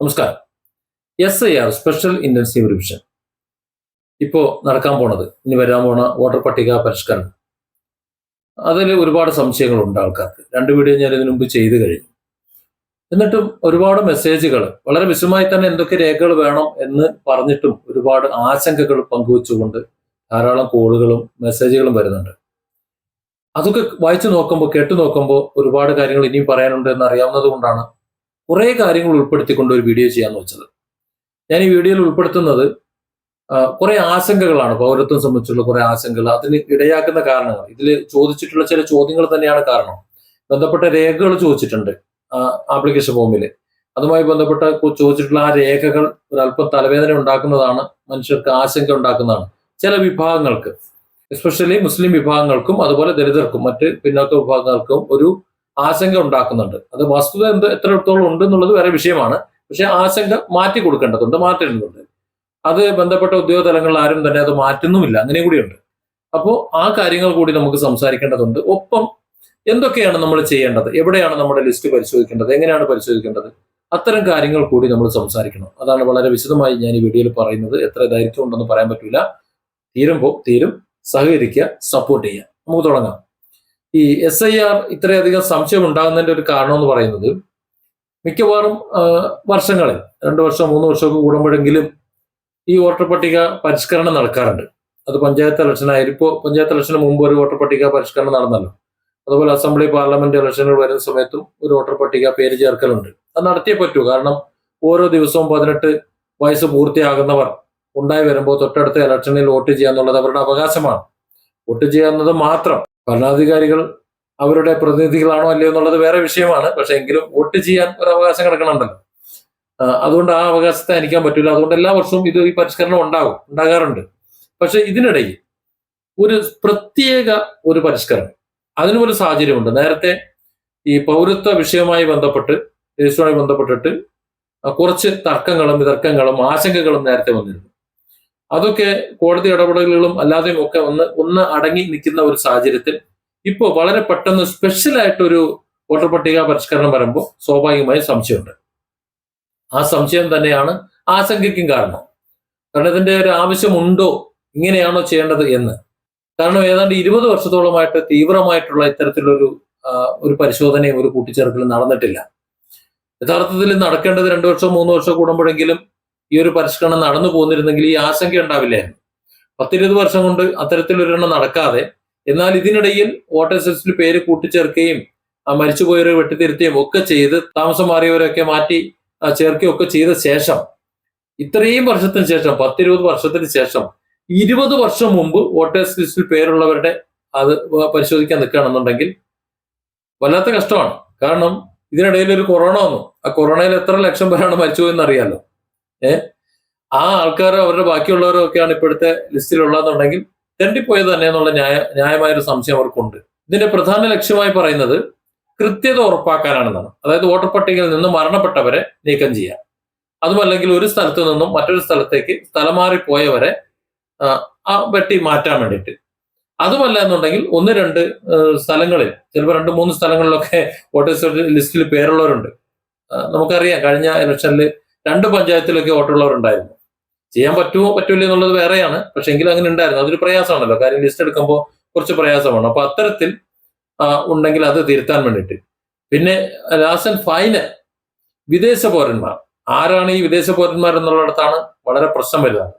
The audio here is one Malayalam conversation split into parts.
നമസ്കാരം. S I R special intensive revision ഇപ്പോൾ നടക്കാൻ പോണത് ഇനി വരാൻ പോണ വോട്ടർ പട്ടിക പരിഷ്കരണം. അതിൽ ഒരുപാട് സംശയങ്ങളുണ്ട് ആൾക്കാർക്ക്. രണ്ട് വീഡിയോ ഞാൻ ഇതിനു മുമ്പ് ചെയ്തു കഴിഞ്ഞു. എന്നിട്ടും ഒരുപാട് മെസ്സേജുകൾ വളരെ വിശദമായി തന്നെ എന്തൊക്കെ രേഖകൾ വേണം എന്ന് പറഞ്ഞിട്ടും ഒരുപാട് ആശങ്കകൾ പങ്കുവെച്ചുകൊണ്ട് ധാരാളം കോളുകളും മെസ്സേജുകളും വരുന്നുണ്ട്. അതൊക്കെ വായിച്ചു നോക്കുമ്പോൾ കേട്ടു നോക്കുമ്പോൾ ഒരുപാട് കാര്യങ്ങൾ ഇനിയും പറയാനുണ്ട് എന്ന് അറിയാവുന്നത് കൊണ്ടാണ് കുറേ കാര്യങ്ങൾ ഉൾപ്പെടുത്തിക്കൊണ്ട് ഒരു വീഡിയോ ചെയ്യാന്ന് വെച്ചത്. ഞാൻ ഈ വീഡിയോയിൽ ഉൾപ്പെടുത്തുന്നത് കുറെ ആശങ്കകളാണ് പൗരത്വം സംബന്ധിച്ചുള്ള കുറെ ആശങ്കകൾ. അതിന് ഇടയാക്കുന്ന കാരണങ്ങൾ. ഇതിൽ ചോദിച്ചിട്ടുള്ള ചില ചോദ്യങ്ങൾ തന്നെയാണ് കാരണം. ബന്ധപ്പെട്ട രേഖകൾ ചോദിച്ചിട്ടുണ്ട് ആപ്ലിക്കേഷൻ ഫോമിൽ അതുമായി ബന്ധപ്പെട്ട ചോദിച്ചിട്ടുള്ള ആ രേഖകൾ ഒരല്പം തലവേദന ഉണ്ടാക്കുന്നതാണ് മനുഷ്യർക്ക് ആശങ്ക ഉണ്ടാക്കുന്നതാണ്. ചില വിഭാഗങ്ങൾക്ക് എസ്പെഷ്യലി മുസ്ലിം വിഭാഗങ്ങൾക്കും അതുപോലെ ദലിതർക്കും മറ്റ് പിന്നോക്ക വിഭാഗങ്ങൾക്കും ഒരു ആശങ്ക ഉണ്ടാക്കുന്നുണ്ട്. അത് വസ്തുത എന്ത് എത്രത്തോളം ഉണ്ട് എന്നുള്ളത് വേറെ വിഷയമാണ്. പക്ഷെ ആശങ്ക മാറ്റി കൊടുക്കേണ്ടതുണ്ട് മാറ്റേണ്ടതുണ്ട്. അത് ബന്ധപ്പെട്ട ഉദ്യോഗ തലങ്ങളിൽ ആരും തന്നെ അത് മാറ്റുന്നുമില്ല. അങ്ങനെ കൂടിയുണ്ട്. അപ്പോൾ ആ കാര്യങ്ങൾ കൂടി നമുക്ക് സംസാരിക്കേണ്ടതുണ്ട്. ഒപ്പം എന്തൊക്കെയാണ് നമ്മൾ ചെയ്യേണ്ടത്? എവിടെയാണ് നമ്മുടെ ലിസ്റ്റ് പരിശോധിക്കേണ്ടത്? എങ്ങനെയാണ് പരിശോധിക്കേണ്ടത്? അത്തരം കാര്യങ്ങൾ കൂടി നമ്മൾ സംസാരിക്കണം. അതാണ് വളരെ വിശദമായി ഞാൻ ഈ വീഡിയോയിൽ പറയുന്നത്. എത്ര ദൈർഘ്യം ഉണ്ടെന്ന് പറയാൻ പറ്റില്ല തീരുമ്പോൾ തീരും. സഹകരിക്കുക സപ്പോർട്ട് ചെയ്യുക. നമുക്ക് തുടങ്ങാം. ഈ എസ് ഐ ആർ ഇത്രയധികം സംശയം ഉണ്ടാകുന്നതിന്റെ ഒരു കാരണം എന്ന് പറയുന്നത് മിക്കവാറും വർഷങ്ങളിൽ രണ്ട് വർഷം മൂന്ന് വർഷമൊക്കെ കൂടുമ്പോഴെങ്കിലും ഈ വോട്ടർ പട്ടിക പരിഷ്കരണം നടക്കാറുണ്ട്. അത് പഞ്ചായത്ത് ഇലക്ഷൻ ആയാലും ഇപ്പോൾ പഞ്ചായത്ത് ഇലക്ഷന് മുമ്പ് ഒരു വോട്ടർ പട്ടിക പരിഷ്കരണം നടന്നല്ലോ. അതുപോലെ അസംബ്ലി പാർലമെന്റ് ഇലക്ഷനുകൾ വരുന്ന സമയത്തും ഒരു വോട്ടർ പട്ടിക പേര് ചേർക്കലുണ്ട്. അത് നടത്തിയേ പറ്റൂ. കാരണം ഓരോ ദിവസവും പതിനെട്ട് വയസ്സ് പൂർത്തിയാകുന്നവർ ഉണ്ടായി വരുമ്പോൾ തൊട്ടടുത്ത ഇലക്ഷനിൽ വോട്ട് ചെയ്യുക എന്നുള്ളത് അവരുടെ അവകാശമാണ്. വോട്ട് ചെയ്യാവുന്നത് മാത്രം. ഭരണാധികാരികൾ അവരുടെ പ്രതിനിധികളാണോ അല്ലയോ എന്നുള്ളത് വേറെ വിഷയമാണ്. പക്ഷെ എങ്കിലും വോട്ട് ചെയ്യാൻ ഒരു അവകാശം കിടക്കണമുണ്ടല്ലോ അതുകൊണ്ട് ആ അവകാശത്തെ അനിക്കാൻ പറ്റില്ല അതുകൊണ്ട് എല്ലാ വർഷവും ഇത് ഈ പരിഷ്കരണം ഉണ്ടാകും ഉണ്ടാകാറുണ്ട്. പക്ഷെ ഇതിനിടയിൽ ഒരു പ്രത്യേക ഒരു പരിഷ്കരണം. അതിനും ഒരു സാഹചര്യമുണ്ട്. നേരത്തെ ഈ പൗരത്വ വിഷയവുമായി ബന്ധപ്പെട്ട് രജിസ്റ്ററുമായി ബന്ധപ്പെട്ടിട്ട് കുറച്ച് തർക്കങ്ങളും വിതർക്കങ്ങളും ആശങ്കകളും നേരത്തെ വന്നിരുന്നു. അതൊക്കെ കോടതി ഇടപെടലുകളും അല്ലാതെയും ഒക്കെ ഒന്ന് ഒന്ന് അടങ്ങി നിൽക്കുന്ന ഒരു സാഹചര്യത്തിൽ ഇപ്പോൾ വളരെ പെട്ടെന്ന് സ്പെഷ്യലായിട്ടൊരു വോട്ടർ പട്ടിക പരിഷ്കരണം വരുമ്പോൾ സ്വാഭാവികമായും സംശയമുണ്ട്. ആ സംശയം തന്നെയാണ് ആശങ്കയ്ക്കും കാരണം. കാരണം ഇതിന്റെ ഒരു ആവശ്യമുണ്ടോ? ഇങ്ങനെയാണോ ചെയ്യേണ്ടത് എന്ന്. കാരണം ഏതാണ്ട് ഇരുപത് വർഷത്തോളമായിട്ട് തീവ്രമായിട്ടുള്ള ഇത്തരത്തിലൊരു ഒരു പരിശോധനയും ഒരു കൂട്ടിച്ചേർക്കലും നടന്നിട്ടില്ല. യഥാർത്ഥത്തിൽ നടക്കേണ്ടത് രണ്ടു വർഷം മൂന്ന് വർഷം കൂടുമ്പോഴെങ്കിലും ഈ ഒരു പരിഷ്കരണം നടന്നു പോന്നിരുന്നെങ്കിൽ ഈ ആശങ്ക ഉണ്ടാവില്ലായിരുന്നു പത്തിരുപത് വർഷം കൊണ്ട് അത്തരത്തിലൊരെണ്ണം നടക്കാതെ എന്നാൽ ഇതിനിടയിൽ വോട്ടേഴ്സ് ലിസ്റ്റിൽ പേര് കൂട്ടിച്ചേർക്കുകയും മരിച്ചുപോയവരെ വെട്ടിത്തിരുത്തുകയും ഒക്കെ ചെയ്ത് താമസം മാറിയവരൊക്കെ മാറ്റി ചേർക്കുകയും ഒക്കെ ചെയ്ത ശേഷം ഇത്രയും വർഷത്തിന് ശേഷം പത്തിരുപത് വർഷത്തിന് ശേഷം ഇരുപത് വർഷം മുമ്പ് വോട്ടേഴ്സ് ലിസ്റ്റിൽ പേരുള്ളവരുടെ അത് പരിശോധിക്കാൻ നിൽക്കുകയാണെന്നുണ്ടെങ്കിൽ വല്ലാത്ത കഷ്ടമാണ്. കാരണം ഇതിനിടയിൽ ഒരു കൊറോണ വന്നു. ആ കൊറോണയിൽ എത്ര ലക്ഷം പേരാണ് മരിച്ചുപോയെന്ന് അറിയാലോ ഏ? ആ ആൾക്കാരോ അവരുടെ ബാക്കിയുള്ളവരോ ഒക്കെയാണ് ഇപ്പോഴത്തെ ലിസ്റ്റിലുള്ളതെന്നുണ്ടെങ്കിൽ തെണ്ടിപ്പോയത് തന്നെ എന്നുള്ള ന്യായ ന്യായമായൊരു സംശയം അവർക്കുണ്ട്. ഇതിന്റെ പ്രധാന ലക്ഷ്യമായി പറയുന്നത് കൃത്യത ഉറപ്പാക്കാനാണെന്നാണ്. അതായത് വോട്ടർ പട്ടികയിൽ നിന്ന് മരണപ്പെട്ടവരെ നീക്കം ചെയ്യാം അതുമല്ലെങ്കിൽ ഒരു സ്ഥലത്തു നിന്നും മറ്റൊരു സ്ഥലത്തേക്ക് സ്ഥലം മാറിപ്പോയവരെ ആ, വെട്ടി മാറ്റാൻ വേണ്ടിയിട്ട്. അതുമല്ല എന്നുണ്ടെങ്കിൽ ഒന്ന് രണ്ട് സ്ഥലങ്ങളിൽ ചിലപ്പോൾ രണ്ട് മൂന്ന് സ്ഥലങ്ങളിലൊക്കെ വോട്ടേഴ്സ് ലിസ്റ്റിൽ പേരുള്ളവരുണ്ട്. നമുക്കറിയാം കഴിഞ്ഞ ഇലക്ഷനിൽ രണ്ട് പഞ്ചായത്തിലൊക്കെ വോട്ടുള്ളവരുണ്ടായിരുന്നു. ചെയ്യാൻ പറ്റുമോ പറ്റില്ല എന്നുള്ളത് വേറെയാണ്. പക്ഷെ എങ്കിലും അങ്ങനെ ഉണ്ടായിരുന്നു. അതൊരു പ്രയാസമാണല്ലോ. കാര്യം ലിസ്റ്റ് എടുക്കുമ്പോൾ കുറച്ച് പ്രയാസമാണ്. അപ്പൊ അത്തരത്തിൽ ഉണ്ടെങ്കിൽ അത് തിരുത്താൻ വേണ്ടിയിട്ട്. പിന്നെ ലാസ്റ്റ് ആൻഡ് ഫൈനൽ വിദേശ പൗരന്മാർ. ആരാണ് ഈ വിദേശ പൗരന്മാർ എന്നുള്ളിടത്താണ് വളരെ പ്രശ്നം വരുന്നത്.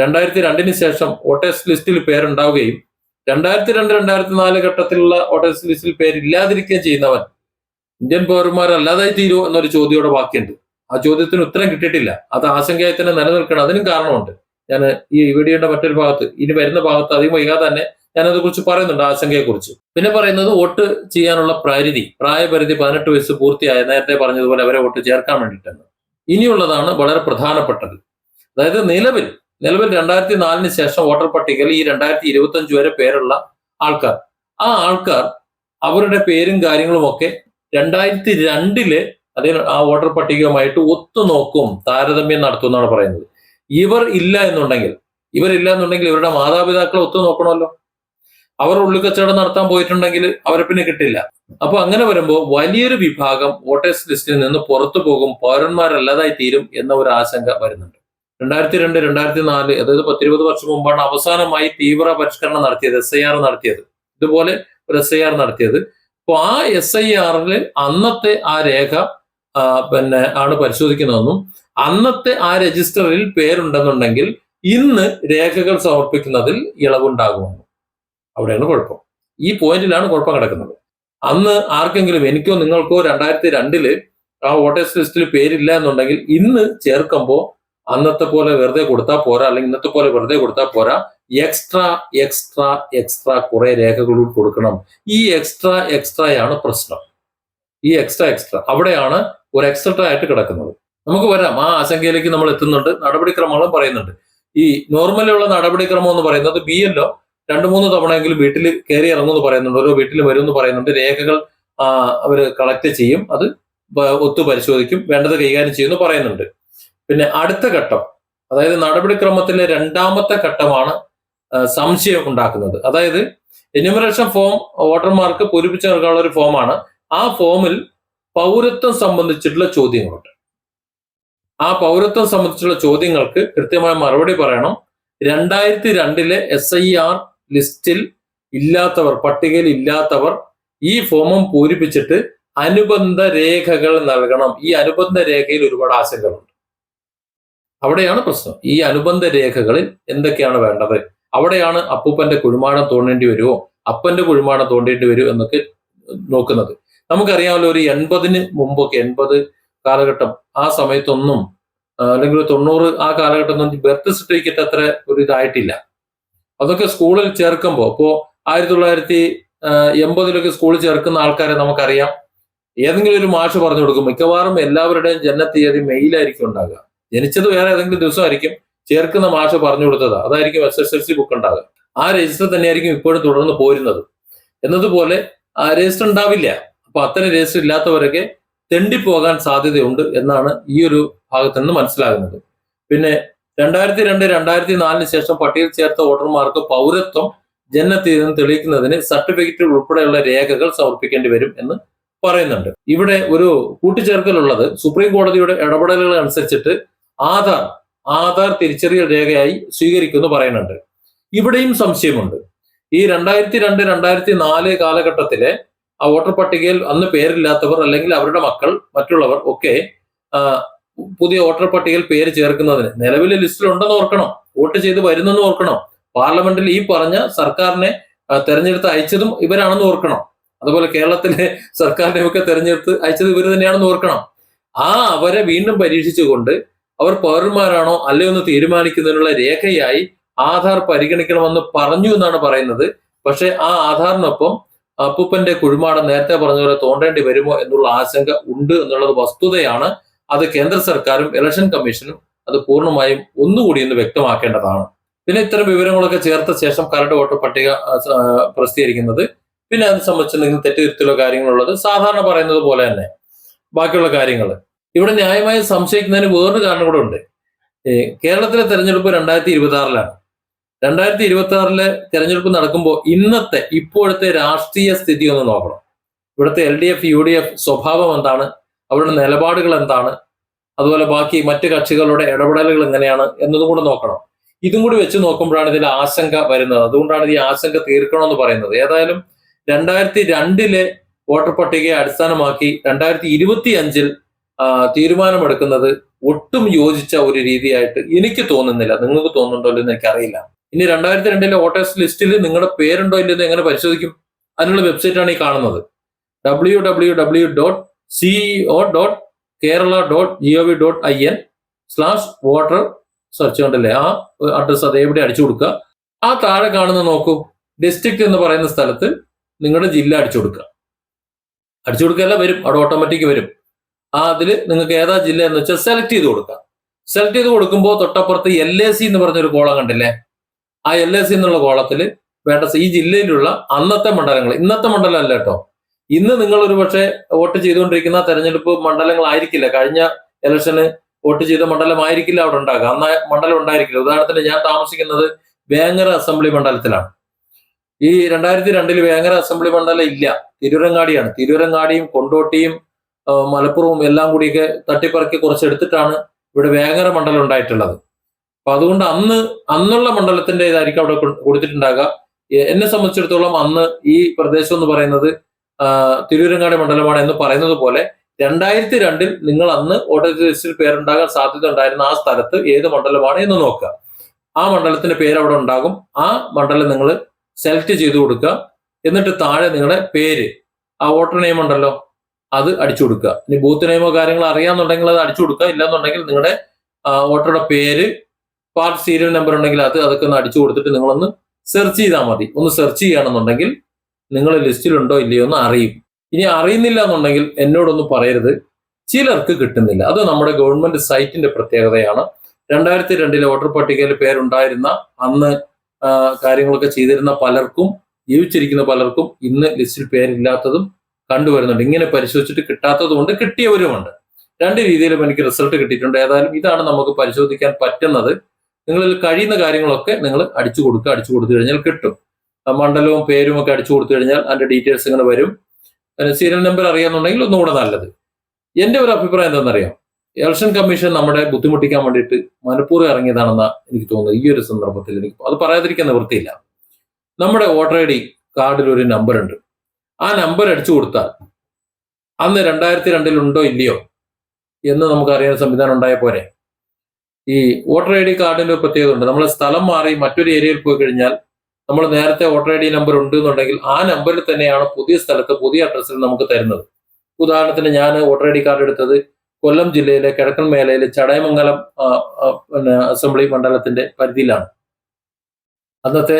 രണ്ടായിരത്തി രണ്ടിന് ശേഷം വോട്ടേഴ്സ് ലിസ്റ്റിൽ പേരുണ്ടാവുകയും രണ്ടായിരത്തി രണ്ട് രണ്ടായിരത്തി നാല് ഘട്ടത്തിലുള്ള വോട്ടേഴ്സ് ലിസ്റ്റിൽ പേരില്ലാതിരിക്കുകയും ചെയ്യുന്നവൻ ഇന്ത്യൻ പൗരന്മാരല്ലാതായി തീരുമോ എന്നൊരു ചോദ്യോടെ ബാക്കിയുണ്ട്. ആ ചോദ്യത്തിന് ഉത്തരം കിട്ടിയിട്ടില്ല. അത് ആശങ്കയായി തന്നെ നിലനിൽക്കണം. അതിനും കാരണമുണ്ട്. ഞാൻ ഈ വീഡിയോയുടെ മറ്റൊരു ഭാഗത്ത് ഇനി വരുന്ന ഭാഗത്ത് അധികം വൈകാതെ തന്നെ ഞാനത് കുറിച്ച് പറയുന്നുണ്ട് ആശങ്കയെ കുറിച്ച് പിന്നെ പറയുന്നത് വോട്ട് ചെയ്യാനുള്ള പരിധി പ്രായപരിധി പതിനെട്ട് വയസ്സ് പൂർത്തിയായ നേരത്തെ പറഞ്ഞതുപോലെ അവരെ വോട്ട് ചേർക്കാൻ വേണ്ടിയിട്ടാണ്. ഇനിയുള്ളതാണ് വളരെ പ്രധാനപ്പെട്ടത്. അതായത് നിലവിൽ നിലവിൽ രണ്ടായിരത്തി നാലിന് ശേഷം വോട്ടർ പട്ടികയിൽ ഈ രണ്ടായിരത്തി ഇരുപത്തി അഞ്ച് വരെ പേരുള്ള ആൾക്കാർ. ആ ആൾക്കാർ അവരുടെ പേരും കാര്യങ്ങളും ഒക്കെ രണ്ടായിരത്തി രണ്ടിൽ അതേ ആ വോട്ടർ പട്ടികയുമായിട്ട് ഒത്തുനോക്കും താരതമ്യം നടത്തും എന്നാണ് പറയുന്നത്. ഇവർ ഇല്ല എന്നുണ്ടെങ്കിൽ ഇവരില്ല എന്നുണ്ടെങ്കിൽ ഇവരുടെ മാതാപിതാക്കളെ ഒത്തു നോക്കണമല്ലോ അവർ ഉള്ളിക്കച്ചവടം നടത്താൻ പോയിട്ടുണ്ടെങ്കിൽ അവരെ പിന്നെ കിട്ടില്ല. അപ്പൊ അങ്ങനെ വരുമ്പോൾ വലിയൊരു വിഭാഗം വോട്ടേഴ്സ് ലിസ്റ്റിൽ നിന്ന് പുറത്തു പോകും പൗരന്മാരല്ലാതായി തീരും എന്ന ഒരു ആശങ്ക വരുന്നുണ്ട്. രണ്ടായിരത്തി രണ്ട് രണ്ടായിരത്തി നാല് അതായത് പത്തിരുപത് വർഷം മുമ്പാണ് അവസാനമായി തീവ്ര പരിഷ്കരണം നടത്തിയത് എസ് ഐ ആർ നടത്തിയത്. ഇതുപോലെ ഒരു എസ് ഐ ആർ നടത്തിയത്. അപ്പോൾ ആ എസ് ഐ ആറിൽ അന്നത്തെ ആ രേഖ പിന്നെ ആണ് പരിശോധിക്കുന്നതെന്നും അന്നത്തെ ആ രജിസ്റ്ററിൽ പേരുണ്ടെന്നുണ്ടെങ്കിൽ ഇന്ന് രേഖകൾ സമർപ്പിക്കുന്നതിൽ ഇളവുണ്ടാകുമെന്നും. അവിടെയാണ് കുഴപ്പം. ഈ പോയിന്റിലാണ് കുഴപ്പം കിടക്കുന്നത്. അന്ന് ആർക്കെങ്കിലും എനിക്കോ നിങ്ങൾക്കോ രണ്ടായിരത്തി രണ്ടിൽ ആ വോട്ടേഴ്സ് ലിസ്റ്റിൽ പേരില്ല എന്നുണ്ടെങ്കിൽ ഇന്ന് ചേർക്കുമ്പോൾ അന്നത്തെ പോലെ വെറുതെ കൊടുത്താൽ പോരാ അല്ലെങ്കിൽ ഇന്നത്തെ പോലെ വെറുതെ കൊടുത്താൽ പോരാ എക്സ്ട്രാ എക്സ്ട്രാ എക്സ്ട്രാ കുറെ രേഖകൾ കൊടുക്കണം ഈ എക്സ്ട്രാ എക്സ്ട്രായാണ് പ്രശ്നം. ഈ എക്സ്ട്രാ എക്സ്ട്രാ അവിടെയാണ് ഒരു എക്സെട്ര ആയിട്ട് കിടക്കുന്നത്. നമുക്ക് വരാം. ആ ആശങ്കയിലേക്ക് നമ്മൾ എത്തുന്നുണ്ട്. നടപടിക്രമങ്ങളും പറയുന്നുണ്ട്. ഈ നോർമലുള്ള നടപടിക്രമം എന്ന് പറയുന്നത് ബി എല്ലോ രണ്ട് മൂന്ന് തവണയെങ്കിലും വീട്ടിൽ കയറി ഇറങ്ങുമെന്ന് പറയുന്നുണ്ട്. ഓരോ വീട്ടിൽ വരുമെന്ന് പറയുന്നുണ്ട്. രേഖകൾ അവർ കളക്ട് ചെയ്യും. അത് ഒത്തു പരിശോധിക്കും. വേണ്ടത് കൈകാര്യം ചെയ്യുമെന്ന് പറയുന്നുണ്ട്. പിന്നെ അടുത്ത ഘട്ടം. അതായത് നടപടിക്രമത്തിലെ രണ്ടാമത്തെ ഘട്ടമാണ് സംശയം ഉണ്ടാക്കുന്നത്. അതായത് എന്യൂമറേഷൻ ഫോം വോട്ടർമാർക്ക് പൂരിപ്പിച്ചു നൽകാനുള്ള ഒരു ഫോമാണ് ആ ഫോമിൽ പൗരത്വം സംബന്ധിച്ചിട്ടുള്ള ചോദ്യങ്ങളുണ്ട്. ആ പൗരത്വം സംബന്ധിച്ചുള്ള ചോദ്യങ്ങൾക്ക് കൃത്യമായ മറുപടി പറയണം. രണ്ടായിരത്തി രണ്ടിലെ എസ് ഐ ആർ ലിസ്റ്റിൽ ഇല്ലാത്തവർ പട്ടികയിൽ ഇല്ലാത്തവർ ഈ ഫോമും പൂരിപ്പിച്ചിട്ട് അനുബന്ധ രേഖകൾ നൽകണം. ഈ അനുബന്ധ രേഖയിൽ ഒരുപാട് ആശങ്കകളുണ്ട്. അവിടെയാണ് പ്രശ്നം. ഈ അനുബന്ധ രേഖകളിൽ എന്തൊക്കെയാണ് വേണ്ടത്? അവിടെയാണ് അപ്പൂപ്പന്റെ കുഴിമാടം തോണ്ടേണ്ടി വരുമോ അപ്പന്റെ കുഴിമാടം തോണ്ടേണ്ടി വരുമോ എന്നൊക്കെ നോക്കുന്നത്. നമുക്കറിയാമല്ലോ ഒരു എൺപതിന് മുമ്പൊക്കെ എൺപത് കാലഘട്ടം ആ സമയത്തൊന്നും അല്ലെങ്കിൽ തൊണ്ണൂറ് ആ കാലഘട്ടം ബർത്ത് സർട്ടിഫിക്കറ്റ് അത്ര ഒരു ഇതായിട്ടില്ല. അതൊക്കെ സ്കൂളിൽ ചേർക്കുമ്പോൾ ഇപ്പോൾ ആയിരത്തി തൊള്ളായിരത്തി എൺപതിലൊക്കെ സ്കൂളിൽ ചേർക്കുന്ന ആൾക്കാരെ നമുക്കറിയാം. ഏതെങ്കിലും ഒരു മാഷ് പറഞ്ഞു കൊടുക്കും മിക്കവാറും എല്ലാവരുടെയും ജനനത്തീയതി മെയിലായിരിക്കും ഉണ്ടാകുക ജനിച്ചത് വേറെ ഏതെങ്കിലും ദിവസമായിരിക്കും ചേർക്കുന്ന മാഷ് പറഞ്ഞു കൊടുത്തതാ. അതായിരിക്കും S S L C book ഉണ്ടാകുക ആ രജിസ്റ്റർ തന്നെയായിരിക്കും ഇപ്പോഴും തുടർന്ന് പോരുന്നത്. എന്നതുപോലെ ആ രജിസ്റ്റർ ഉണ്ടാവില്ല. അപ്പൊ അത്തരം രജിസ്റ്റർ ഇല്ലാത്തവരൊക്കെ തെണ്ടിപ്പോകാൻ സാധ്യതയുണ്ട് എന്നാണ് ഈ ഒരു ഭാഗത്ത് നിന്ന് മനസ്സിലാകുന്നത്. പിന്നെ രണ്ടായിരത്തി രണ്ട് രണ്ടായിരത്തി നാലിന് ശേഷം പട്ടികയിൽ ചേർത്ത വോട്ടർമാർക്ക് പൗരത്വം ജനനത്തീയതി തെളിയിക്കുന്നതിന് സർട്ടിഫിക്കറ്റ് ഉൾപ്പെടെയുള്ള രേഖകൾ സമർപ്പിക്കേണ്ടി വരും എന്ന് പറയുന്നുണ്ട്. ഇവിടെ ഒരു കൂട്ടിച്ചേർക്കലുള്ളത് സുപ്രീം കോടതിയുടെ ഇടപെടലുകൾ അനുസരിച്ചിട്ട് ആധാർ ആധാർ തിരിച്ചറിയൽ രേഖയായി സ്വീകരിക്കുമെന്ന് പറയുന്നുണ്ട്. ഇവിടെയും സംശയമുണ്ട്. ഈ രണ്ടായിരത്തി രണ്ട് രണ്ടായിരത്തി നാല് കാലഘട്ടത്തിലെ ആ വോട്ടർ പട്ടികയിൽ അന്ന് പേരില്ലാത്തവർ അല്ലെങ്കിൽ അവരുടെ മക്കൾ മറ്റുള്ളവർ ഒക്കെ പുതിയ വോട്ടർ പട്ടികയിൽ പേര് ചേർക്കുന്നതിന്. നിലവിലെ ലിസ്റ്റിൽ ഉണ്ടെന്ന് ഓർക്കണം. വോട്ട് ചെയ്ത് വരുന്നെന്ന് ഓർക്കണം. പാർലമെന്റിൽ ഈ പറഞ്ഞ സർക്കാരിനെ തെരഞ്ഞെടുത്ത് അയച്ചതും ഇവരാണെന്ന് ഓർക്കണം. അതുപോലെ കേരളത്തിലെ സർക്കാരിനെ ഒക്കെ തെരഞ്ഞെടുത്ത് അയച്ചത് ഇവർ തന്നെയാണെന്ന് ഓർക്കണം. ആ അവരെ വീണ്ടും പരീക്ഷിച്ചുകൊണ്ട് അവർ പൗരന്മാരാണോ അല്ലയോ എന്ന് തീരുമാനിക്കുന്നതിനുള്ള രേഖയായി ആധാർ പരിഗണിക്കണമെന്ന് പറഞ്ഞു എന്നാണ് പറയുന്നത്. പക്ഷെ ആ ആധാറിനൊപ്പം അപ്പൂപ്പന്റെ കുഴിമാടം നേരത്തെ പറഞ്ഞ പോലെ തോണ്ടേണ്ടി വരുമോ എന്നുള്ള ആശങ്ക ഉണ്ട് എന്നുള്ളത് വസ്തുതയാണ്. അത് കേന്ദ്ര സർക്കാരും ഇലക്ഷൻ കമ്മീഷനും അത് പൂർണമായും ഒന്നുകൂടി ഒന്ന് വ്യക്തമാക്കേണ്ടതാണ്. പിന്നെ ഇത്തരം വിവരങ്ങളൊക്കെ ചേർത്ത ശേഷം കരട് വോട്ട് പട്ടിക പ്രസിദ്ധീകരിക്കുന്നത്. പിന്നെ അത് സംബന്ധിച്ച് എന്തെങ്കിലും തെറ്റുതിരുത്തലോ കാര്യങ്ങളുള്ളത് സാധാരണ പറയുന്നത് പോലെ തന്നെ. ബാക്കിയുള്ള കാര്യങ്ങൾ ഇവിടെ ന്യായമായി സംശയിക്കുന്നതിന് വേറൊരു കാരണം കൂടെ ഉണ്ട്. കേരളത്തിലെ തെരഞ്ഞെടുപ്പ് രണ്ടായിരത്തി ഇരുപത്തി ആറിലാണ് രണ്ടായിരത്തി ഇരുപത്തി ആറിലെ തെരഞ്ഞെടുപ്പ് നടക്കുമ്പോൾ ഇന്നത്തെ ഇപ്പോഴത്തെ രാഷ്ട്രീയ സ്ഥിതി ഒന്ന് നോക്കണം. ഇവിടുത്തെ L D F U D F സ്വഭാവം എന്താണ്? അവരുടെ നിലപാടുകൾ എന്താണ്? അതുപോലെ ബാക്കി മറ്റു കക്ഷികളുടെ ഇടപെടലുകൾ എങ്ങനെയാണ് എന്നതും കൂടെ നോക്കണം. ഇതും കൂടി വെച്ച് നോക്കുമ്പോഴാണ് ഇതിൽ ആശങ്ക വരുന്നത്. അതുകൊണ്ടാണ് ഈ ആശങ്ക തീർക്കണമെന്ന് പറയുന്നത്. ഏതായാലും രണ്ടായിരത്തി രണ്ടിലെ വോട്ടർ പട്ടികയെ അടിസ്ഥാനമാക്കി രണ്ടായിരത്തി ഇരുപത്തി അഞ്ചിൽ തീരുമാനമെടുക്കുന്നത് ഒട്ടും യോജിച്ച ഒരു രീതിയായിട്ട് എനിക്ക് തോന്നുന്നില്ല. നിങ്ങൾക്ക് തോന്നുന്നുണ്ടോ എന്ന് എനിക്കറിയില്ല. ഇനി രണ്ടായിരത്തി രണ്ടിലെ വോട്ടേഴ്സ് ലിസ്റ്റിൽ നിങ്ങളുടെ പേരുണ്ടോ ഇല്ലെന്ന് എങ്ങനെ പരിശോധിക്കും? അതിനുള്ള വെബ്സൈറ്റാണ് ഈ കാണുന്നത്. W W W dot CEO dot Kerala dot G O V dot I N slash voter search കണ്ടല്ലേ? ആ അഡ്രസ് അത് എവിടെ അടിച്ചു കൊടുക്കുക? ആ താഴെ കാണുന്ന നോക്കൂ. ഡിസ്ട്രിക്ട് എന്ന് പറയുന്ന സ്ഥലത്ത് നിങ്ങളുടെ ജില്ല അടിച്ചു കൊടുക്കുക. അടിച്ചു കൊടുക്കുകയല്ല വരും. അവിടെ ഓട്ടോമാറ്റിക് വരും. ആ അതിൽ നിങ്ങൾക്ക് ഏതാ ജില്ല എന്ന് വെച്ചാൽ സെലക്ട് ചെയ്ത് കൊടുക്കുക സെലക്ട് ചെയ്ത് കൊടുക്കുമ്പോൾ തൊട്ടപ്പുറത്ത് എൽ എ സി എന്ന് പറഞ്ഞൊരു കോളം കണ്ടില്ലേ? ആ എൽ എ സി എന്നുള്ള കോളത്തിൽ വേണ്ട ഈ ജില്ലയിലുള്ള അന്നത്തെ മണ്ഡലങ്ങൾ ഇന്നത്തെ മണ്ഡലം അല്ല കേട്ടോ. ഇന്ന് നിങ്ങൾ ഒരു പക്ഷേ വോട്ട് ചെയ്തുകൊണ്ടിരിക്കുന്ന തെരഞ്ഞെടുപ്പ് മണ്ഡലങ്ങളായിരിക്കില്ല. കഴിഞ്ഞ ഇലക്ഷന് വോട്ട് ചെയ്ത മണ്ഡലമായിരിക്കില്ല അവിടെ ഉണ്ടാകുക. അന്ന് മണ്ഡലം ഉണ്ടായിരിക്കില്ല. ഉദാഹരണത്തിന് ഞാൻ താമസിക്കുന്നത് വേങ്ങര അസംബ്ലി മണ്ഡലത്തിലാണ്. ഈ രണ്ടായിരത്തി രണ്ടിൽ വേങ്ങര അസംബ്ലി മണ്ഡലം ഇല്ല. തിരൂരങ്ങാടിയാണ്. തിരൂരങ്ങാടിയും കൊണ്ടോട്ടിയും മലപ്പുറവും എല്ലാം കൂടിയൊക്കെ തട്ടിപ്പറക്കി കുറച്ചെടുത്തിട്ടാണ് ഇവിടെ വേങ്ങര മണ്ഡലം ഉണ്ടായിട്ടുള്ളത്. അപ്പൊ അതുകൊണ്ട് അന്ന് അന്നുള്ള മണ്ഡലത്തിന്റെ ഇതായിരിക്കും അവിടെ കൊടുത്തിട്ടുണ്ടാകുക എന്നെ സംബന്ധിച്ചിടത്തോളം അന്ന് ഈ പ്രദേശം എന്ന് പറയുന്നത് തിരൂരങ്ങാടി മണ്ഡലമാണ് എന്ന് പറയുന്നത് പോലെ രണ്ടായിരത്തി രണ്ടിൽ നിങ്ങൾ അന്ന് വോട്ടർ ലിസ്റ്റിൽ പേരുണ്ടാകാൻ സാധ്യത ഉണ്ടായിരുന്ന ആ സ്ഥലത്ത് ഏത് മണ്ഡലമാണ് എന്ന് നോക്കുക. ആ മണ്ഡലത്തിന്റെ പേര് അവിടെ ഉണ്ടാകും. ആ മണ്ഡലം നിങ്ങൾ സെലക്ട് ചെയ്ത് കൊടുക്കുക. എന്നിട്ട് താഴെ നിങ്ങളുടെ പേര് ആ വോട്ടർ നെയിം ഉണ്ടല്ലോ അത് അടിച്ചു കൊടുക്കുക. ഇനി ബൂത്ത് നെയിമോ കാര്യങ്ങളോ അറിയാന്നുണ്ടെങ്കിൽ അത് അടിച്ചു കൊടുക്കുക. ഇല്ലാന്നുണ്ടെങ്കിൽ നിങ്ങളുടെ വോട്ടറുടെ പേര് പാർട്ട് സീരിയൽ നമ്പർ ഉണ്ടെങ്കിൽ അത് അതൊക്കെ ഒന്ന് അടിച്ചു കൊടുത്തിട്ട് നിങ്ങളൊന്ന് സെർച്ച് ചെയ്താൽ മതി. ഒന്ന് സെർച്ച് ചെയ്യുകയാണെന്നുണ്ടെങ്കിൽ നിങ്ങൾ ലിസ്റ്റിലുണ്ടോ ഇല്ലയോ എന്ന് അറിയും. ഇനി അറിയുന്നില്ല എന്നുണ്ടെങ്കിൽ എന്നോടൊന്നും പറയരുത്. ചിലർക്ക് കിട്ടുന്നില്ല. അത് നമ്മുടെ ഗവൺമെന്റ് സൈറ്റിന്റെ പ്രത്യേകതയാണ്. രണ്ടായിരത്തി രണ്ടിലെ വോട്ടർ പട്ടികയിൽ പേരുണ്ടായിരുന്ന അന്ന് കാര്യങ്ങളൊക്കെ ചെയ്തിരുന്ന പലർക്കും ജീവിച്ചിരിക്കുന്ന പലർക്കും ഇന്ന് ലിസ്റ്റിൽ പേരില്ലാത്തതും കണ്ടുവരുന്നുണ്ട്. ഇങ്ങനെ പരിശോധിച്ചിട്ട് കിട്ടാത്തത് കൊണ്ട് കിട്ടിയവരുമുണ്ട്. രണ്ട് രീതിയിലും എനിക്ക് റിസൾട്ട് കിട്ടിയിട്ടുണ്ട്. ഏതായാലും ഇതാണ് നമുക്ക് പരിശോധിക്കാൻ പറ്റുന്നത്. നിങ്ങളിൽ കഴിയുന്ന കാര്യങ്ങളൊക്കെ നിങ്ങൾ അടിച്ചു കൊടുക്കുക അടിച്ചു കൊടുത്തു കഴിഞ്ഞാൽ കിട്ടും. മണ്ഡലവും പേരും ഒക്കെ അടിച്ചു കൊടുത്തു കഴിഞ്ഞാൽ അതിന്റെ ഡീറ്റെയിൽസ് ഇങ്ങനെ വരും. സീരിയൽ നമ്പർ അറിയാന്നുണ്ടെങ്കിൽ ഒന്നുകൂടെ നല്ലത്. എന്റെ ഒരു അഭിപ്രായം എന്താണെന്നറിയാം? ഇലക്ഷൻ കമ്മീഷൻ നമ്മുടെ ബുദ്ധിമുട്ടിക്കാൻ വേണ്ടിയിട്ട് മനഃപൂർവം ഇറങ്ങിയതാണെന്ന എനിക്ക് തോന്നുന്നത്. ഈ ഒരു സന്ദർഭത്തിൽ എനിക്ക് അത് പറയാതിരിക്കാൻ നിവൃത്തിയില്ല. നമ്മുടെ വോട്ടർ ഐ ഡി കാർഡിൽ ഒരു നമ്പർ ഉണ്ട്. ആ നമ്പർ അടിച്ചു കൊടുത്താൽ അന്ന് രണ്ടായിരത്തി രണ്ടിൽ ഉണ്ടോ ഇല്ലയോ എന്ന് നമുക്ക് അറിയാൻ സംവിധാനം ഉണ്ടായ പോരെ. ഈ വോട്ടർ ഐ ഡി കാർഡിന്റെ ഒരു പ്രത്യേകത ഉണ്ട്. നമ്മൾ സ്ഥലം മാറി മറ്റൊരു ഏരിയയിൽ പോയി കഴിഞ്ഞാൽ നമ്മൾ നേരത്തെ വോട്ടർ ഐ ഡി നമ്പർ ഉണ്ട് എന്നുണ്ടെങ്കിൽ ആ നമ്പറിൽ തന്നെയാണ് പുതിയ സ്ഥലത്ത് പുതിയ അഡ്രസ്സിൽ നമുക്ക് തരുന്നത്. ഉദാഹരണത്തിന് ഞാൻ വോട്ടർ ഐ ഡി കാർഡ് എടുത്തത് കൊല്ലം ജില്ലയിലെ കിഴക്കൻ മേഖലയിലെ ചടയമംഗലം പിന്നെ അസംബ്ലി മണ്ഡലത്തിന്റെ പരിധിയിലാണ്. അന്നത്തെ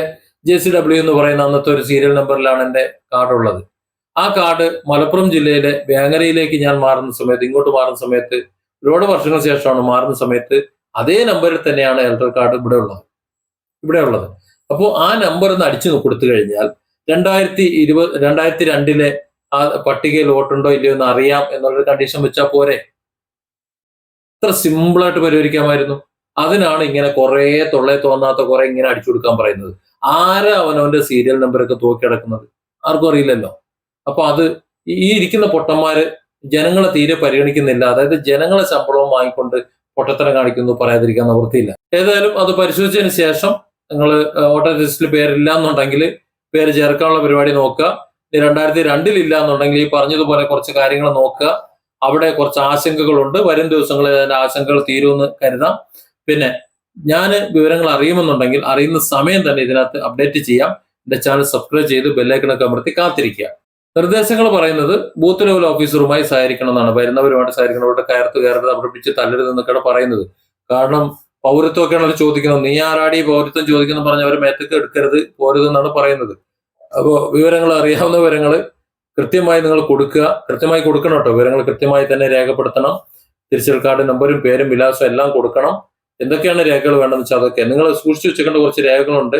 ജെ സി ഡബ്ല്യു എന്ന് പറയുന്ന അന്നത്തെ ഒരു സീരിയൽ നമ്പറിലാണ് എന്റെ കാർഡ് ഉള്ളത്. ആ കാർഡ് മലപ്പുറം ജില്ലയിലെ വേങ്ങരയിലേക്ക് ഞാൻ മാറുന്ന സമയത്ത് ഇങ്ങോട്ട് മാറുന്ന സമയത്ത് ഒരുപാട് വർഷങ്ങൾക്ക് ശേഷമാണ് മാറുന്ന സമയത്ത് അതേ നമ്പറിൽ തന്നെയാണ് ഇലക്ട്രൽ കാർഡ് ഇവിടെ ഉള്ളത്. ഇവിടെ ഉള്ളത്. അപ്പോൾ ആ നമ്പർ ഒന്ന് അടിച്ചു കൊടുത്തു കഴിഞ്ഞാൽ രണ്ടായിരത്തി ഇരുപത് രണ്ടായിരത്തി രണ്ടിലെ ആ പട്ടികയിൽ വോട്ടുണ്ടോ ഇല്ലയോ എന്ന് അറിയാം എന്നുള്ളൊരു കണ്ടീഷൻ വെച്ചാൽ പോരെ. ഇത്ര സിമ്പിളായിട്ട് പരിഹരിക്കാമായിരുന്നു. അതിനാണ് ഇങ്ങനെ കുറെ തൊള്ളെ തോന്നാത്ത കുറെ ഇങ്ങനെ അടിച്ചു കൊടുക്കാൻ പറയുന്നത്. ആരാ അവനവന്റെ സീരിയൽ നമ്പറൊക്കെ തൂക്കി കിടക്കുന്നത് ആർക്കും അറിയില്ലല്ലോ. അപ്പൊ അത് ഈ ഇരിക്കുന്ന പൊട്ടന്മാര് ജനങ്ങളെ തീരെ പരിഗണിക്കുന്നില്ല. അതായത് ജനങ്ങളെ ശമ്പളവും വാങ്ങിക്കൊണ്ട് പൊട്ടത്തരം കാണിക്കുന്നു പറയാതിരിക്കാൻ നിവൃത്തിയില്ല. ഏതായാലും അത് പരിശോധിച്ചതിന് ശേഷം നിങ്ങൾ വോട്ടർ ലിസ്റ്റിൽ പേരില്ല എന്നുണ്ടെങ്കിൽ പേര് ചേർക്കാനുള്ള പരിപാടി നോക്കുക. രണ്ടായിരത്തി രണ്ടിൽ ഇല്ല എന്നുണ്ടെങ്കിൽ ഈ പറഞ്ഞതുപോലെ കുറച്ച് കാര്യങ്ങൾ നോക്കുക. അവിടെ കുറച്ച് ആശങ്കകളുണ്ട്. വരും ദിവസങ്ങളിൽ അതിന്റെ ആശങ്കകൾ തീരുമെന്ന് കരുതാം. പിന്നെ ഞാൻ വിവരങ്ങൾ അറിയുമെന്നുണ്ടെങ്കിൽ അറിയുന്ന സമയം തന്നെ ഇതിനകത്ത് അപ്ഡേറ്റ് ചെയ്യാം. എന്റെ ചാനൽ സബ്സ്ക്രൈബ് ചെയ്ത് ബെല്ലൈക്കണൊക്കെ അമർത്തി കാത്തിരിക്കുക. നിർദ്ദേശങ്ങൾ പറയുന്നത് ബൂത്ത് ലെവൽ ഓഫീസറുമായി സഹകരിക്കണം എന്നാണ് വരുന്നവരുമായിട്ട് സഹകരിക്കണം. ഇവിടെ കയർത്ത് കയറരുത് അവിടെ പിടിച്ച് തല്ലരുതെന്നൊക്കെയാണ് പറയുന്നത്. കാരണം പൗരത്വമൊക്കെയാണ് അവർ ചോദിക്കുന്നത്. നീ ആരാടി പൗരത്വം ചോദിക്കുന്നു പറഞ്ഞ് അവർ മേത്തേക്ക് എടുക്കരുത് പോരുതെന്നാണ് പറയുന്നത്. അപ്പോൾ വിവരങ്ങൾ അറിയാവുന്ന വിവരങ്ങൾ കൃത്യമായി നിങ്ങൾ കൊടുക്കുക. കൃത്യമായി കൊടുക്കണം കേട്ടോ. വിവരങ്ങൾ കൃത്യമായി തന്നെ രേഖപ്പെടുത്തണം. തിരിച്ചൽ കാർഡ് നമ്പരും പേരും വിലാസവും എല്ലാം കൊടുക്കണം. എന്തൊക്കെയാണ് രേഖകൾ വേണ്ടതെന്ന് വെച്ചാൽ അതൊക്കെ. നിങ്ങൾ സൂക്ഷിച്ചു വെച്ചേക്കേണ്ട കുറച്ച് രേഖകളുണ്ട്.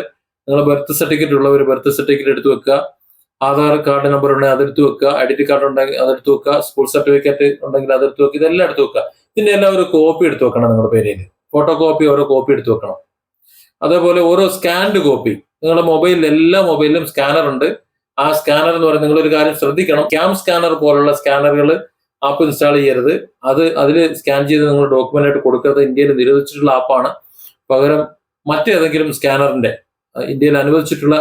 നിങ്ങൾ ബർത്ത് സർട്ടിഫിക്കറ്റ് ഉള്ളവർ ബർത്ത് സർട്ടിഫിക്കറ്റ് എടുത്ത് വെക്കുക. ആധാർ കാർഡ് നമ്പർ ഉണ്ടെങ്കിൽ അതെടുത്ത് വെക്കുക. ഐഡന്റി കാർഡ് ഉണ്ടെങ്കിൽ അതെടുത്ത് വെക്കുക. സ്കൂൾ സർട്ടിഫിക്കറ്റ് ഉണ്ടെങ്കിൽ അതെടുത്ത് വെക്കുക. ഇതെല്ലാം എടുത്ത് വെക്കുക. ഇതിന്റെ എല്ലാം ഒരു കോപ്പി എടുത്ത് വെക്കണം നിങ്ങളുടെ പേരിൽ ഫോട്ടോ കോപ്പി ഓരോ കോപ്പി എടുത്ത് വെക്കണം. അതേപോലെ ഓരോ സ്കാൻഡ് കോപ്പി നിങ്ങളുടെ മൊബൈലിൽ എല്ലാ മൊബൈലിലും സ്കാനർ ഉണ്ട്. ആ സ്കാനർ എന്ന് പറയുന്നത് നിങ്ങൾ ഒരു കാര്യം ശ്രദ്ധിക്കണം. ക്യാം സ്കാനർ പോലുള്ള സ്കാനറുകൾ ആപ്പ് ഇൻസ്റ്റാൾ ചെയ്യരുത്. അത് അതിൽ സ്കാൻ ചെയ്ത് നിങ്ങൾ ഡോക്യുമെന്റ് ആയിട്ട് കൊടുക്കരുത് ഇന്ത്യയിൽ നിരോധിച്ചിട്ടുള്ള ആപ്പാണ് പകരം മറ്റേതെങ്കിലും സ്കാനറിന്റെ ഇന്ത്യയിൽ അനുവദിച്ചിട്ടുള്ള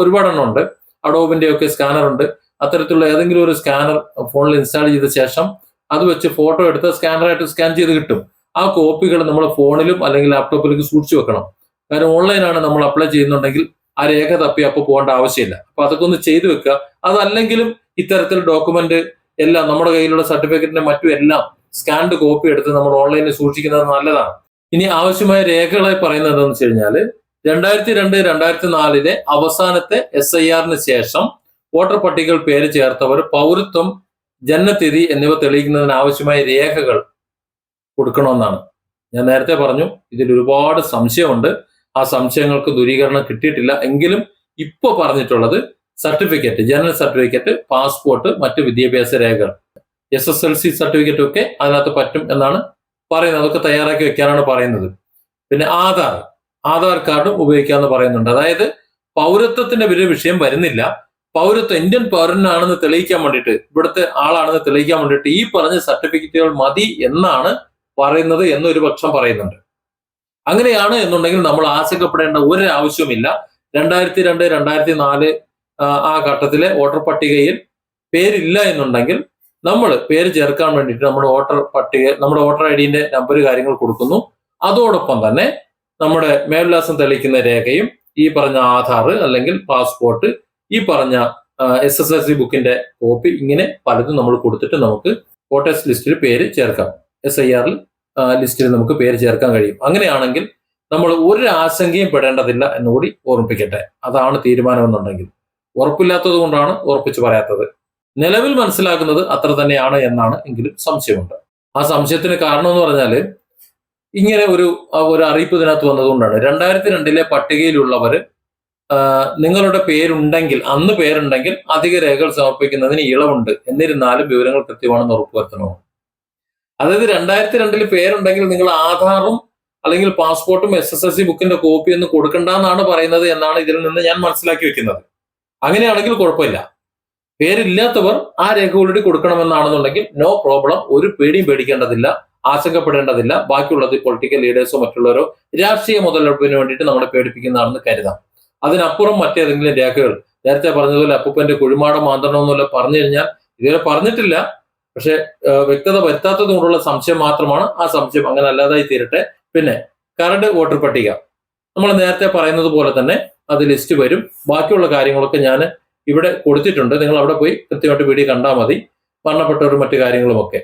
ഒരുപാടെണ്ണം ഉണ്ട്. അഡോബിന്റെ ഒക്കെ സ്കാനർ ഉണ്ട്. അത്തരത്തിലുള്ള ഏതെങ്കിലും ഒരു സ്കാനർ ഫോണിൽ ഇൻസ്റ്റാൾ ചെയ്ത ശേഷം അത് വെച്ച് ഫോട്ടോ എടുത്ത് സ്കാനറായിട്ട് സ്കാൻ ചെയ്ത് കിട്ടും. ആ കോപ്പികൾ നമ്മൾ ഫോണിലും അല്ലെങ്കിൽ ലാപ്ടോപ്പിലേക്ക് സൂക്ഷിച്ചു വെക്കണം. കാരണം ഓൺലൈനാണ് നമ്മൾ അപ്ലൈ ചെയ്യുന്നുണ്ടെങ്കിൽ ആ രേഖ തപ്പി അപ്പോൾ പോകേണ്ട ആവശ്യമില്ല. അപ്പൊ അതൊക്കെ ഒന്ന് ചെയ്തു വെക്കുക. അതല്ലെങ്കിലും ഇത്തരത്തിൽ ഡോക്യുമെന്റ് എല്ലാം നമ്മുടെ കയ്യിലുള്ള സർട്ടിഫിക്കറ്റിന്റെ മറ്റും എല്ലാം സ്കാൻഡ് കോപ്പി എടുത്ത് നമ്മൾ ഓൺലൈനിൽ സൂക്ഷിക്കുന്നത് നല്ലതാണ്. ഇനി ആവശ്യമായ രേഖകളായി പറയുന്നത് എന്താണെന്ന് വെച്ച് കഴിഞ്ഞാൽ രണ്ടായിരത്തി രണ്ട് രണ്ടായിരത്തി നാലിലെ അവസാനത്തെ എസ് ഐ ആറിന് ശേഷം വോട്ടർ പട്ടികകൾ പേര് ചേർത്തവർ പൗരത്വം ജനനത്തിഥി എന്നിവ തെളിയിക്കുന്നതിന് ആവശ്യമായ രേഖകൾ കൊടുക്കണമെന്നാണ്. ഞാൻ നേരത്തെ പറഞ്ഞു ഇതിൽ ഒരുപാട് സംശയമുണ്ട്. ആ സംശയങ്ങൾക്ക് ദൂരീകരണം കിട്ടിയിട്ടില്ല. എങ്കിലും ഇപ്പോൾ പറഞ്ഞിട്ടുള്ളത് സർട്ടിഫിക്കറ്റ് ജനറൽ സർട്ടിഫിക്കറ്റ് പാസ്പോർട്ട് മറ്റ് വിദ്യാഭ്യാസ രേഖകൾ. S S L C certificate ഒക്കെ അതിനകത്ത് പറ്റും എന്നാണ് പറയുന്നത്. അതൊക്കെ തയ്യാറാക്കി വെക്കാനാണ് പറയുന്നത്. പിന്നെ ആധാർ. ആധാർ കാർഡും ഉപയോഗിക്കാമെന്ന് പറയുന്നുണ്ട്. അതായത് പൗരത്വത്തിന്റെ വലിയ വിഷയം വരുന്നില്ല. പൗരത്വം ഇന്ത്യൻ പൗരനാണെന്ന് തെളിയിക്കാൻ വേണ്ടിയിട്ട് ഇവിടുത്തെ ആളാണെന്ന് തെളിയിക്കാൻ വേണ്ടിയിട്ട് ഈ പറഞ്ഞ സർട്ടിഫിക്കറ്റുകൾ മതി എന്നാണ് പറയുന്നത് എന്നൊരു പക്ഷം പറയുന്നുണ്ട്. അങ്ങനെയാണ് എന്നുണ്ടെങ്കിൽ നമ്മൾ ആശങ്കപ്പെടേണ്ട ഒരു ആവശ്യവുമില്ല. രണ്ടായിരത്തി രണ്ട് രണ്ടായിരത്തി നാല് ആ ഘട്ടത്തിലെ വോട്ടർ പട്ടികയിൽ പേരില്ല എന്നുണ്ടെങ്കിൽ നമ്മൾ പേര് ചേർക്കാൻ വേണ്ടിയിട്ട് നമ്മുടെ വോട്ടർ പട്ടിക നമ്മുടെ വോട്ടർ ഐ ഡിന്റെ നമ്പർ കാര്യങ്ങൾ കൊടുക്കുന്നു. അതോടൊപ്പം തന്നെ നമ്മുടെ മേൽവിലാസം തെളിയിക്കുന്ന രേഖയും ഈ പറഞ്ഞ ആധാർ അല്ലെങ്കിൽ പാസ്പോർട്ട് ഈ പറഞ്ഞ എസ് എസ് എൽ സി ബുക്കിന്റെ കോപ്പി ഇങ്ങനെ പലതും നമ്മൾ കൊടുത്തിട്ട് നമുക്ക് വോട്ടേഴ്സ് ലിസ്റ്റിൽ പേര് ചേർക്കാം. എസ് ഐ ആറിൽ ലിസ്റ്റിൽ നമുക്ക് പേര് ചേർക്കാൻ കഴിയും. അങ്ങനെയാണെങ്കിൽ നമ്മൾ ഒരു ആശങ്കയും പെടേണ്ടതില്ല എന്നുകൂടി ഓർമ്മിപ്പിക്കട്ടെ. അതാണ് തീരുമാനമെന്നുണ്ടെങ്കിൽ. ഉറപ്പില്ലാത്തത് കൊണ്ടാണ് ഉറപ്പിച്ച് പറയാത്തത്. നിലവിൽ മനസ്സിലാക്കുന്നത് അത്ര തന്നെയാണ് എന്നാണ് എങ്കിലും സംശയമുണ്ട്. ആ സംശയത്തിന് കാരണം എന്ന് പറഞ്ഞാൽ ഇങ്ങനെ ഒരു ഒരു അറിയിപ്പ് ഇതിനകത്ത് വന്നതുകൊണ്ടാണ്. രണ്ടായിരത്തി രണ്ടിലെ പട്ടികയിലുള്ളവർ നിങ്ങളുടെ പേരുണ്ടെങ്കിൽ അന്ന് പേരുണ്ടെങ്കിൽ അധിക രേഖകൾ സമർപ്പിക്കുന്നതിന് ഇളവുണ്ട്. എന്നിരുന്നാലും വിവരങ്ങൾ കൃത്യമാണെന്ന് ഉറപ്പുവരുത്തണോ അതായത് രണ്ടായിരത്തി രണ്ടിൽ പേരുണ്ടെങ്കിൽ നിങ്ങൾ ആധാറും അല്ലെങ്കിൽ പാസ്പോർട്ടും എസ് എസ് എൽ സി ബുക്കിന്റെ കോപ്പി ഒന്നും കൊടുക്കണ്ടെന്നാണ് പറയുന്നത് എന്നാണ് ഇതിൽ നിന്ന് ഞാൻ മനസ്സിലാക്കി വെക്കുന്നത്. അങ്ങനെയാണെങ്കിൽ കുഴപ്പമില്ല. പേരില്ലാത്തവർ ആ രേഖ ഓൾറെഡി കൊടുക്കണമെന്നാണെന്നുണ്ടെങ്കിൽ നോ പ്രോബ്ലം ഒരു പേടിയും പേടിക്കേണ്ടതില്ല. ആശങ്കപ്പെടേണ്ടതില്ല. ബാക്കിയുള്ളത് പൊളിറ്റിക്കൽ ലീഡേഴ്സോ മറ്റുള്ളവരോ രാഷ്ട്രീയ മുതലെടുപ്പിന് വേണ്ടിയിട്ട് നമ്മളെ പേടിപ്പിക്കുന്നതാണെന്ന് കരുതാം. അതിനപ്പുറം മറ്റേതെങ്കിലും രേഖകൾ. നേരത്തെ പറഞ്ഞതുപോലെ അപ്പൂപ്പന്റെ കുഴിമാടം എന്നല്ല പറഞ്ഞു കഴിഞ്ഞാൽ ഇതുവരെ പറഞ്ഞിട്ടില്ല. പക്ഷെ വ്യക്തത വരുത്താത്തത് കൊണ്ടുള്ള സംശയം മാത്രമാണ്. ആ സംശയം അങ്ങനെ അല്ലാതായി തീരട്ടെ. പിന്നെ കരട് വോട്ടർ പട്ടിക. നമ്മൾ നേരത്തെ പറയുന്നത് പോലെ തന്നെ അത് ലിസ്റ്റ് വരും. ബാക്കിയുള്ള കാര്യങ്ങളൊക്കെ ഞാൻ ഇവിടെ കൊടുത്തിട്ടുണ്ട്. നിങ്ങൾ അവിടെ പോയി കൃത്യമായിട്ട് വീഡിയോ കണ്ടാൽ മതി. മരണപ്പെട്ടവരും മറ്റു കാര്യങ്ങളുമൊക്കെ.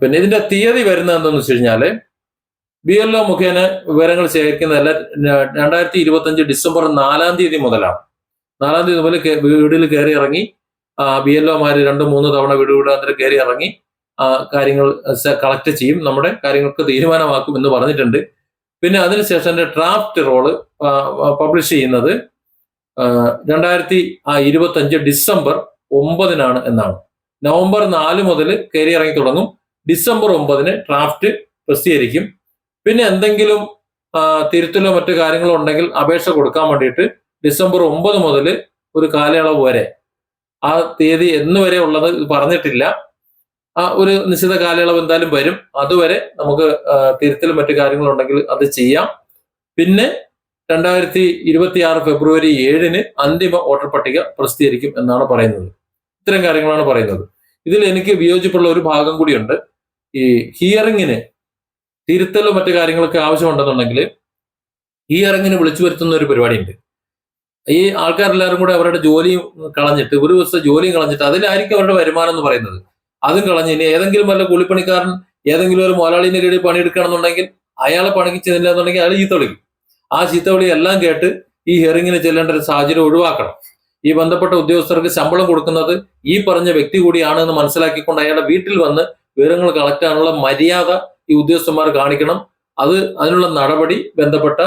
പിന്നെ ഇതിന്റെ തീയതി വരുന്നത് എന്തെന്ന് വെച്ച് കഴിഞ്ഞാൽ ബി എൽ ഒ മുഖേന വിവരങ്ങൾ ശേഖരിക്കുന്നതല്ല രണ്ടായിരത്തി ഇരുപത്തി അഞ്ച് ഡിസംബർ നാലാം തീയതി മുതലാണ്. നാലാം തീയതി മുതൽ വീടിൽ കയറി ഇറങ്ങി ബി എൽ ഒമാര് രണ്ട് മൂന്ന് തവണ വീട് വീടാന്തരം കയറി ഇറങ്ങി കാര്യങ്ങൾ കളക്ട് ചെയ്യും. നമ്മുടെ കാര്യങ്ങൾക്ക് തീരുമാനമാക്കും എന്ന് പറഞ്ഞിട്ടുണ്ട്. പിന്നെ അതിനുശേഷം എന്റെ ഡ്രാഫ്റ്റ് റോൾ പബ്ലിഷ് ചെയ്യുന്നത് രണ്ടായിരത്തി ഇരുപത്തി അഞ്ച് ഡിസംബർ ഒമ്പതിനാണ് എന്നാണ്. നവംബർ നാല് മുതൽ കയറി ഇറങ്ങി തുടങ്ങും. ഡിസംബർ ഒമ്പതിന് ഡ്രാഫ്റ്റ് പ്രസിദ്ധീകരിക്കും. പിന്നെ എന്തെങ്കിലും തിരുത്തലോ മറ്റു കാര്യങ്ങളോ ഉണ്ടെങ്കിൽ അപേക്ഷ കൊടുക്കാൻ വേണ്ടിയിട്ട് ഡിസംബർ ഒമ്പത് മുതൽ ഒരു കാലയളവ് വരെ. ആ തീയതി എന്ന് വരെ ഉള്ളത് പറഞ്ഞിട്ടില്ല. ആ ഒരു നിശ്ചിത കാലയളവ് എന്തായാലും വരും. അതുവരെ നമുക്ക് തിരുത്തലും മറ്റു കാര്യങ്ങളുണ്ടെങ്കിൽ അത് ചെയ്യാം. പിന്നെ രണ്ടായിരത്തി ഇരുപത്തി ആറ് ഫെബ്രുവരി ഏഴിന് അന്തിമ വോട്ടർ പട്ടിക പ്രസിദ്ധീകരിക്കും എന്നാണ് പറയുന്നത്. ഇത്തരം കാര്യങ്ങളാണ് പറയുന്നത്. ഇതിൽ എനിക്ക് വിയോജിപ്പുള്ള ഒരു ഭാഗം കൂടിയുണ്ട്. ഈ ഹിയറിങ്ങിന് തിരുത്തലും മറ്റു കാര്യങ്ങളൊക്കെ ആവശ്യമുണ്ടെന്നുണ്ടെങ്കിൽ ഹിയറിങ്ങിന് വിളിച്ചു വരുത്തുന്ന ഒരു പരിപാടിയുണ്ട്. ഈ ആൾക്കാരെല്ലാവരും കൂടെ അവരുടെ ജോലിയും കളഞ്ഞിട്ട് ഒരു ദിവസത്തെ ജോലിയും കളഞ്ഞിട്ട് അതിലായിരിക്കും അവരുടെ വരുമാനം എന്ന് പറയുന്നത്. അതും കളഞ്ഞ് ഇനി ഏതെങ്കിലും വല്ല കൂലിപ്പണിക്കാരൻ ഏതെങ്കിലും ഒരു മുതലാളിന്റെ കീഴിൽ പണിയെടുക്കണമെന്നുണ്ടെങ്കിൽ അയാളെ പണിക്ക് ചെന്നില്ല എന്നുണ്ടെങ്കിൽ അയാൾ ചീത്ത വിളിക്കും. ആ ചീത്തവിളി എല്ലാം കേട്ട് ഈ ഹിയറിങ്ങിന് ചെല്ലേണ്ട ഒരു സാഹചര്യം ഒഴിവാക്കണം. ഈ ബന്ധപ്പെട്ട ഉദ്യോഗസ്ഥർക്ക് ശമ്പളം കൊടുക്കുന്നത് ഈ പറഞ്ഞ വ്യക്തി കൂടിയാണെന്ന് മനസ്സിലാക്കിക്കൊണ്ട് അയാളുടെ വീട്ടിൽ വന്ന് വിവരങ്ങൾ കളക്റ്റാനുള്ള മര്യാദ ഈ ഉദ്യോഗസ്ഥന്മാർ കാണിക്കണം. അത് അതിനുള്ള നടപടി ബന്ധപ്പെട്ട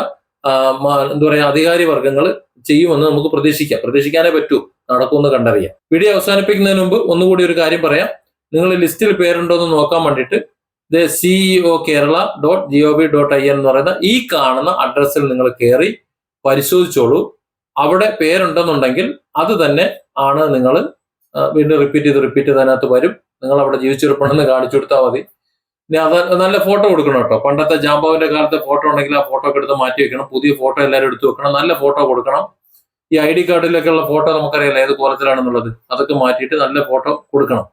എന്താ പറയാ അധികാരി വർഗങ്ങൾ ചെയ്യുമെന്ന് നമുക്ക് പ്രതീക്ഷിക്കാം. പ്രതീക്ഷിക്കാനേ പറ്റൂ. നടക്കുമെന്ന് കണ്ടറിയാം. വീഡിയോ അവസാനിപ്പിക്കുന്നതിന് മുമ്പ് ഒന്നുകൂടി ഒരു കാര്യം പറയാം. നിങ്ങൾ ലിസ്റ്റിൽ പേരുണ്ടോ എന്ന് നോക്കാൻ വേണ്ടിയിട്ട് ഇത് CEO Kerala dot G O V dot I N എന്ന് പറയുന്ന ഈ കാണുന്ന അഡ്രസ്സിൽ നിങ്ങൾ കയറി പരിശോധിച്ചോളൂ. അവിടെ പേരുണ്ടെന്നുണ്ടെങ്കിൽ അത് തന്നെ ആണ് നിങ്ങൾ വീണ്ടും റിപ്പീറ്റ് ചെയ്ത് റിപ്പീറ്റ് ചെയ്ത് അതിനകത്ത് വരും. നിങ്ങൾ അവിടെ ജീവിച്ചിരിപ്പുണ്ടെന്ന് കാണിച്ചു കൊടുത്താൽ മതി. ഇനി അത് നല്ല ഫോട്ടോ കൊടുക്കണം കേട്ടോ. പണ്ടത്തെ ജാമ്പാവിന്റെ കാലത്തെ ഫോട്ടോ ഉണ്ടെങ്കിൽ ആ ഫോട്ടോ ഒക്കെ എടുത്ത് മാറ്റി വെക്കണം. പുതിയ ഫോട്ടോ എല്ലാവരും എടുത്തു വെക്കണം. നല്ല ഫോട്ടോ കൊടുക്കണം. ഈ ഐ ഡി കാർഡിലൊക്കെയുള്ള ഫോട്ടോ നമുക്കറിയാലോ ഏത് കോലത്തിലാണെന്നുള്ളത്. അതൊക്കെ മാറ്റിയിട്ട് നല്ല ഫോട്ടോ കൊടുക്കണം.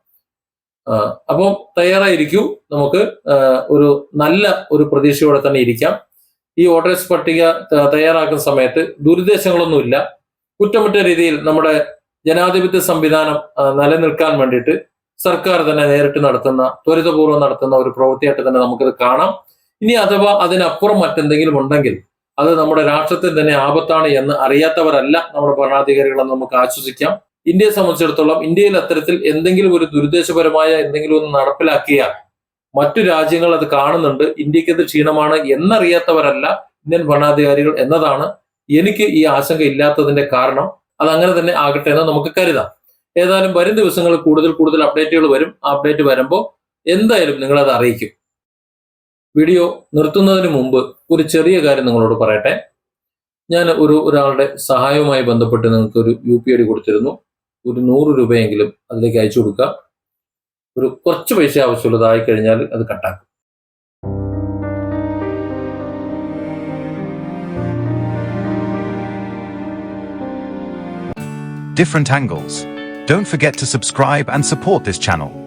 അപ്പം തയ്യാറായിരിക്കൂ. നമുക്ക് ഒരു നല്ല ഒരു പ്രതീക്ഷയോടെ തന്നെ ഇരിക്കാം. ഈ വോട്ടേഴ്സ് പട്ടിക തയ്യാറാക്കുന്ന സമയത്ത് ദുരുദ്ദേശങ്ങളൊന്നുമില്ല. കുറ്റമറ്റ രീതിയിൽ നമ്മുടെ ജനാധിപത്യ സംവിധാനം നിലനിൽക്കാൻ വേണ്ടിയിട്ട് സർക്കാർ തന്നെ നേരിട്ട് നടത്തുന്ന ത്വരിതപൂർവം നടത്തുന്ന ഒരു പ്രവൃത്തിയായിട്ട് തന്നെ നമുക്കത് കാണാം. ഇനി അഥവാ അതിനപ്പുറം മറ്റെന്തെങ്കിലും ഉണ്ടെങ്കിൽ അത് നമ്മുടെ രാഷ്ട്രത്തിന് തന്നെ ആപത്താണ് എന്ന് അറിയാത്തവരല്ല നമ്മുടെ ഭരണാധികാരികളെന്ന് നമുക്ക് ആശ്വസിക്കാം. ഇന്ത്യയെ സംബന്ധിച്ചിടത്തോളം ഇന്ത്യയിൽ അത്തരത്തിൽ എന്തെങ്കിലും ഒരു ദുരുദ്ദേശപരമായ എന്തെങ്കിലും ഒന്ന് നടപ്പിലാക്കിയാൽ മറ്റു രാജ്യങ്ങൾ അത് കാണുന്നുണ്ട്. ഇന്ത്യയ്ക്ക് അത് ക്ഷീണമാണ് എന്നറിയാത്തവരല്ല ഇന്ത്യൻ ഭരണാധികാരികൾ എന്നതാണ് എനിക്ക് ഈ ആശങ്ക ഇല്ലാത്തതിന്റെ കാരണം. അത് അങ്ങനെ തന്നെ ആകട്ടെ എന്ന് നമുക്ക് കരുതാം. ഏതായാലും വരും ദിവസങ്ങളിൽ കൂടുതൽ കൂടുതൽ അപ്ഡേറ്റുകൾ വരും. അപ്ഡേറ്റ് വരുമ്പോൾ എന്തായാലും നിങ്ങളത് അറിയിക്കും. വീഡിയോ നിർത്തുന്നതിന് മുമ്പ് ഒരു ചെറിയ കാര്യം നിങ്ങളോട് പറയട്ടെ. ഞാൻ ഒരു ഒരാളുടെ സഹായവുമായി ബന്ധപ്പെട്ട് നിങ്ങൾക്ക് ഒരു യു പി ഐ ഡി കൊടുത്തിരുന്നു. ഒരു നൂറ് രൂപയെങ്കിലും അതിലേക്ക് അയച്ചു കൊടുക്കുക ഒരു കുറച്ച് പൈസ ആവശ്യമുള്ളതായി കഴിഞ്ഞാൽ അത് കട്ടാക്കും different angles. Don't forget to subscribe and support this channel.